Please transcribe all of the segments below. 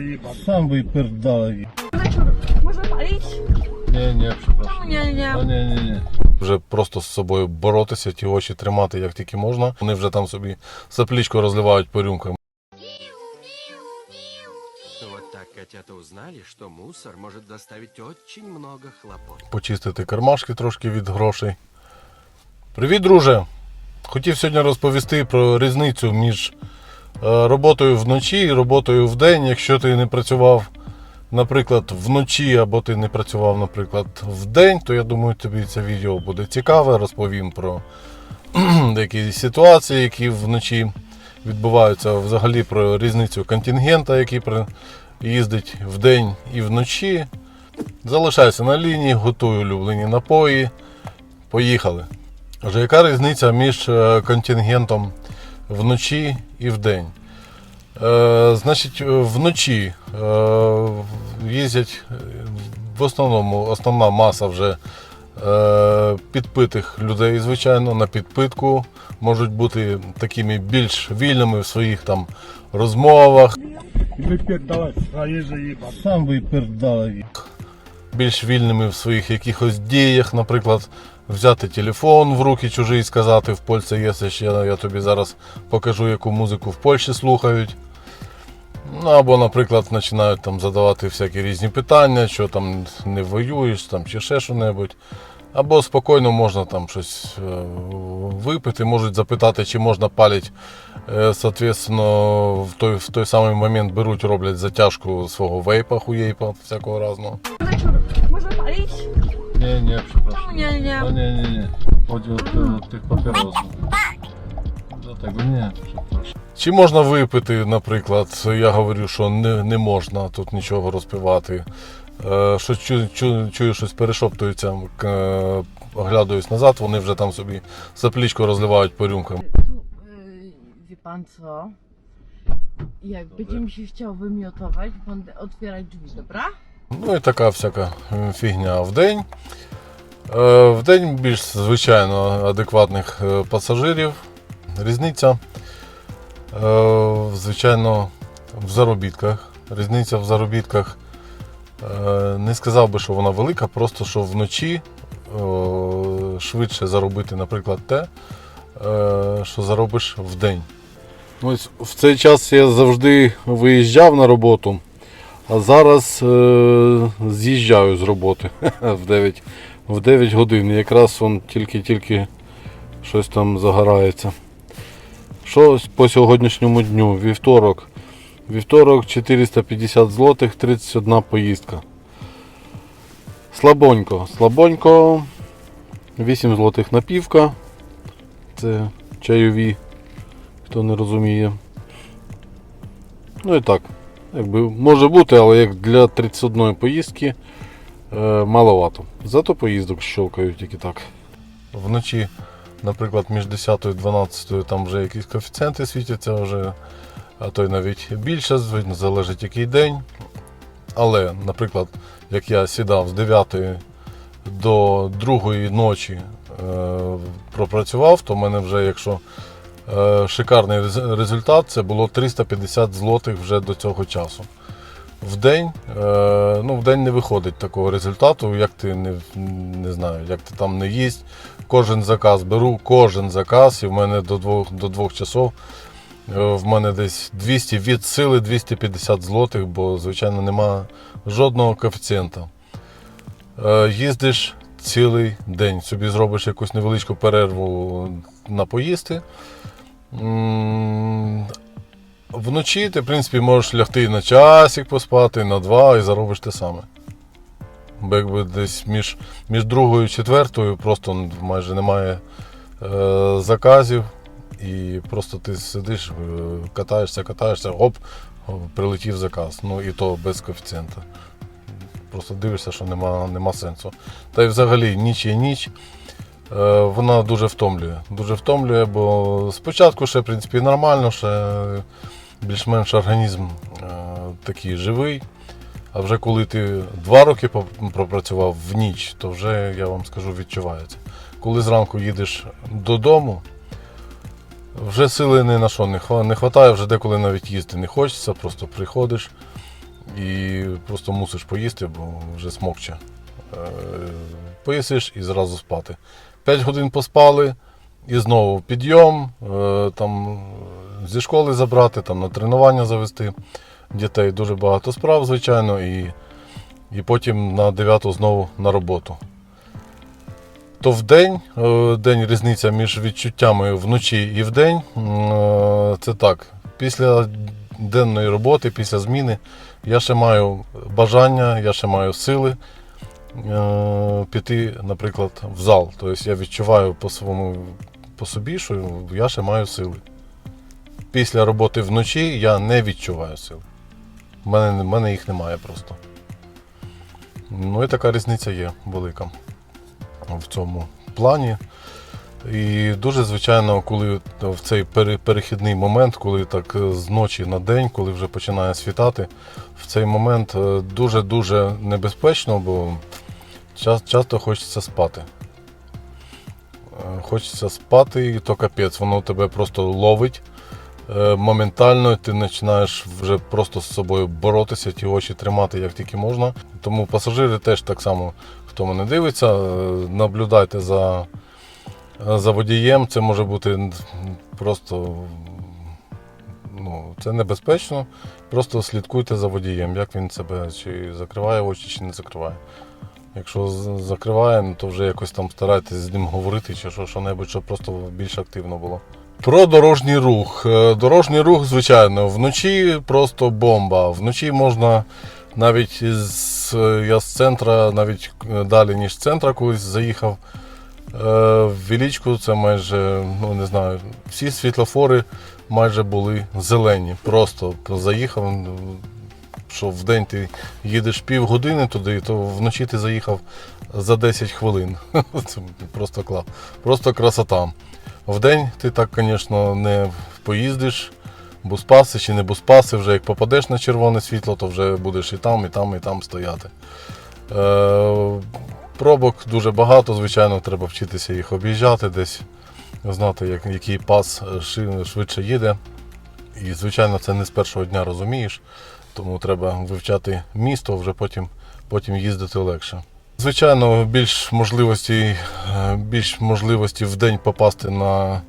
Jeba. Sam wypierdalaj. Można palić? Nie, nie, przepraszam. Nie, nie. No, nie, nie, nie. Вже просто з собою боротися, ті очі тримати як тільки можна. Вони вже там собі заплічку розливають по рюмкам. Вот так котята узнали, что мусор может доставить очень много хлопот. почистити кармашки трошки від грошей. Привіт, друже! Хотів сьогодні розповісти про різницю між роботою вночі і роботою вдень. Якщо ти не працював, наприклад, вночі, або ти не працював, наприклад, вдень, то я думаю, тобі це відео буде цікаве. Розповім про деякі ситуації, які вночі відбуваються, взагалі про різницю контингента, який їздить вдень і вночі. Залишайся на лінії, готуй улюблені напої. Поїхали. Отже, яка різниця між е, контингентом вночі і вдень? Е, значить, вночі е, їздять е, в основному основна маса вже е, підпитих людей, звичайно, на підпитку. Можуть бути такими більш вільними в своїх там розмовах. Сам wypierdalaj. більш вільними в своїх якихось діях, наприклад, взяти телефон в руки чужий і сказати в Польщі єсиш, я, я тобі зараз покажу, яку музику в Польщі слухають. Ну, або, наприклад, починають там задавати всякі різні питання, що там не воюєш, там, чи ще що-небудь. Або спокійно можна там щось е, випити, можуть запитати, чи можна палити. Е, Соответственно, в той, в той самий момент беруть, роблять затяжку свого вейпа, хуєйпа, всякого разного. Można palić? Nie, nie, przepraszam. Nie, nie. No nie, nie, nie. Chodzi o te, tych papierosów. Dlatego nie, przepraszam. Чи можна випити, наприклад, я говорю, що не, не можна тут нічого розпивати. Е, Що чую, чую, чую щось перешоптується, е, оглядаюсь назад, вони вже там собі заплічку розливають по рюмкам. Tu, y, wie pan co? Jak będzie mi się chciał wymiotować, będę otwierać drzwi, dobra? Ну і така всяка е, фігня вдень. Е, Вдень більш звичайно адекватних е, пасажирів. Різниця, звичайно, в заробітках. Різниця в заробітках. Не сказав би, що вона велика, просто що вночі швидше заробити, наприклад, те, що заробиш вдень. Ось в цей час я завжди виїжджав на роботу. А зараз е, з'їжджаю з роботи в 9, в 9 годин. Якраз он тільки-тільки щось там загорається. Що по сьогоднішньому дню? Вівторок. Вівторок 450 злотих, 31 поїздка. Слабонько. Слабонько. 8 злотих напівка. Це чайові, хто не розуміє. Ну і так. Якби може бути, але як для 31 поїздки е, маловато. Зато поїздок щелкають тільки так. Вночі, наприклад, між 10 і 12 там вже якісь коефіцієнти світяться, вже, а то й навіть більше, звичайно, залежить який день. Але, наприклад, як я сідав з 9 до 2 ночі е, пропрацював, то в мене вже, якщо шикарний результат. Це було 350 злотих вже до цього часу. В день, е, ну, в день не виходить такого результату, як ти не, не знаю, як ти там не їсть. Кожен заказ беру, кожен заказ, і в мене до двох, до двох часов е, в мене десь 200 від сили 250 злотих, бо, звичайно, нема жодного коефіцієнта. Е, Їздиш цілий день, собі зробиш якусь невеличку перерву на поїсти. Вночі ти, в принципі, можеш лягти на часик поспати, на два і заробиш те саме. Бо якби десь між, між другою і четвертою просто майже немає е, заказів, і просто ти сидиш, е, катаєшся, катаєшся, оп, прилетів заказ. Ну і то без коефіцієнта. Просто дивишся, що нема, нема сенсу. Та й взагалі ніч є ніч. Е, вона дуже втомлює. Дуже втомлює, бо спочатку ще в принципі нормально, ще більш-менш організм е, такий живий. А вже коли ти два роки пропрацював в ніч, то вже я вам скажу відчувається. Коли зранку їдеш додому, вже сили ні на що не вистачає, вже деколи навіть їсти не хочеться, просто приходиш і просто мусиш поїсти, бо вже смокче. Е, Поїсиш і зразу спати. 5 годин поспали, і знову підйом, е, там зі школи забрати, там на тренування завести дітей. Дуже багато справ, звичайно, і, і потім на 9 знову на роботу. То в день, е, день різниця між відчуттями вночі і в день. е, Це так. Після денної роботи, після зміни, я ще маю бажання, я ще маю сили піти, наприклад, в зал. Тобто я відчуваю по своєму по собі, що я ще маю сили. Після роботи вночі я не відчуваю сил. У мене, мене їх немає просто. Ну і така різниця є велика в цьому плані. І дуже звичайно, коли в цей перехідний момент, коли так е, з ночі на день, коли вже починає світати, в цей момент е, дуже-дуже небезпечно, бо часто хочеться спати. Е, Хочеться спати, і то капець, воно тебе просто ловить. Е, Моментально ти починаєш вже просто з собою боротися, ті очі тримати як тільки можна. Тому пасажири теж так само, хто мене дивиться, е, наблюдайте за, за водієм. Це може бути просто ну, це небезпечно. Просто слідкуйте за водієм, як він себе чи закриває очі, чи не закриває. Якщо з- закриває, ну, то вже якось там старайтесь з ним говорити чи що, що-небудь, щоб просто більш активно було. Про дорожній рух. Е, Дорожній рух, звичайно, вночі просто бомба. Вночі можна навіть з, я з центра, навіть е, далі, ніж з центра, колись заїхав е, в Вілічку, це майже, ну не знаю, всі світлофори майже були зелені. Просто заїхав, що в день ти їдеш півгодини туди, то вночі ти заїхав за 10 хвилин. Це просто клас. Просто красота. В день ти так, звісно, не поїздиш, буспаси чи не буспаси, вже як попадеш на червоне світло, то вже будеш і там, і там, і там стояти. Е, пробок дуже багато, звичайно, треба вчитися їх об'їжджати десь, знати, як, який пас швидше їде. І, звичайно, це не з першого дня розумієш, тому треба вивчати місто, вже потім, потім їздити легше. Звичайно, більш можливості, е, більш можливості в день попасти на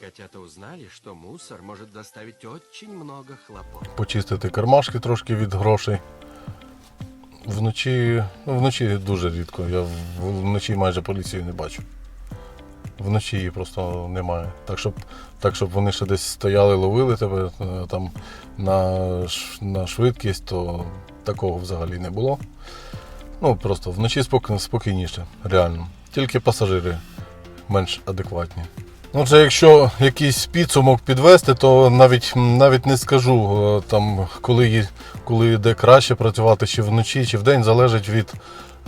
котята узнали, что мусор может доставить очень много хлопот. почистити кармашки трошки від грошей. Вночі, ну, вночі дуже рідко. Я вночі майже поліцію не бачу. Вночі її просто немає. Так щоб, так, щоб вони ще десь стояли, ловили тебе е, там на, на швидкість, то такого взагалі не було. Ну, просто вночі спок- спокійніше, реально. Тільки пасажири менш адекватні. Ну, вже якщо якийсь підсумок підвести, то навіть, навіть не скажу, е, там, коли, коли йде краще працювати, чи вночі, чи вдень, залежить від,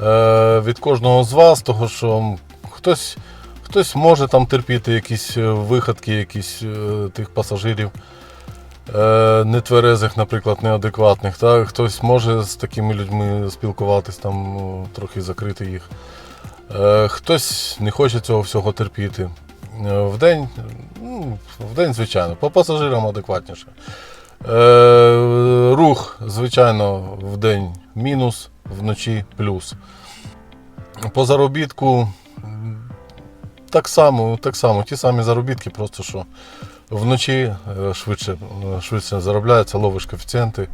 е, від кожного з вас, того що хтось, хтось може там терпіти якісь е, виходки, якісь е, тих пасажирів. е, Нетверезих, наприклад, неадекватних. Так? Хтось може з такими людьми спілкуватись, там, трохи закрити їх. Хтось не хоче цього всього терпіти. Е, Вдень, ну, вдень, звичайно, по пасажирам адекватніше. Рух, звичайно, вдень мінус, вночі плюс. По заробітку так само, так само, ті самі заробітки, просто що вночі е, швидше, е, швидше заробляється, ловиш коефіцієнти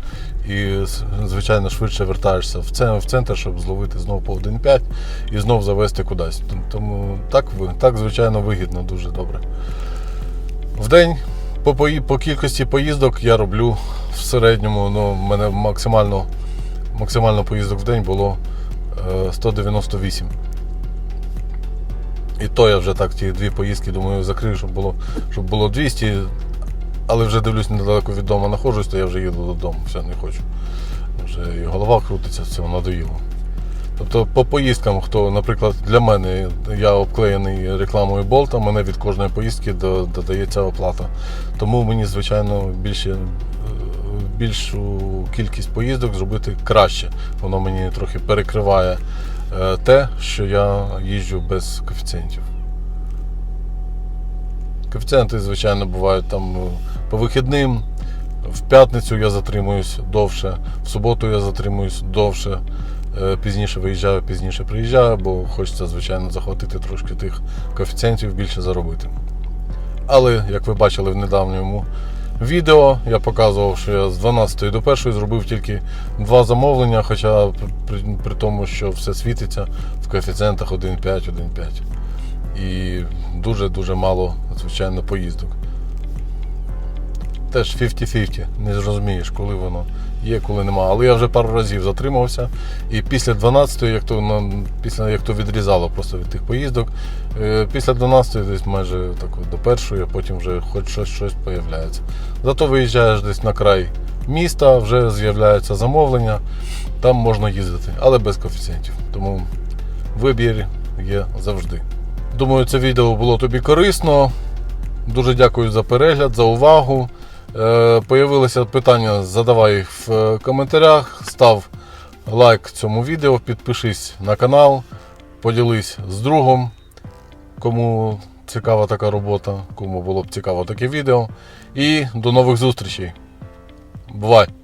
і, звичайно, швидше вертаєшся в центр, щоб зловити знову по 1,5 і знов завести кудись. Тому так, так звичайно, вигідно, дуже добре. В день по, по кількості поїздок я роблю в середньому, ну, в мене максимально, максимально поїздок в день було е, 198. І то я вже так ті дві поїздки, думаю, закрию, щоб було, щоб було 200. Але вже дивлюсь, недалеко від дому знаходжусь, то я вже їду додому. Все, не хочу. Вже і голова крутиться, все надоїло. Тобто по поїздкам, хто, наприклад, для мене я обклеєний рекламою Болта, мене від кожної поїздки додається оплата. Тому мені, звичайно, більше, е, більшу кількість поїздок зробити краще. Воно мені трохи перекриває те, що я їжджу без коефіцієнтів. Коефіцієнти, звичайно, бувають там е, по вихідним. В п'ятницю я затримуюсь довше, в суботу я затримуюсь довше. Е, Пізніше виїжджаю, пізніше приїжджаю, бо хочеться, звичайно, захватити трошки тих коефіцієнтів, більше заробити. Але, як ви бачили в недавньому відео, я показував, що я з 12 до 1 зробив тільки два замовлення, хоча при, при тому, що все світиться в коефіцієнтах 1,5, 1,5. І дуже-дуже мало, звичайно, поїздок. Теж 50-50, не зрозумієш, коли воно є, коли нема. Але я вже пару разів затримався. І після 12, як то, після, як то відрізало просто від тих поїздок, е, після 12 десь майже так, до першої, а потім вже хоч щось, щось появляється. Зато виїжджаєш десь на край міста, вже з'являються замовлення, там можна їздити, але без коефіцієнтів. Тому вибір є завжди. Думаю, це відео було тобі корисно. Дуже дякую за перегляд, за увагу. Е, Появилися питання, задавай їх в е, коментарях. Став лайк цьому відео, підпишись на канал, поділись з другом, кому цікава така робота, кому було б цікаво таке відео. І до нових зустрічей. Бувай!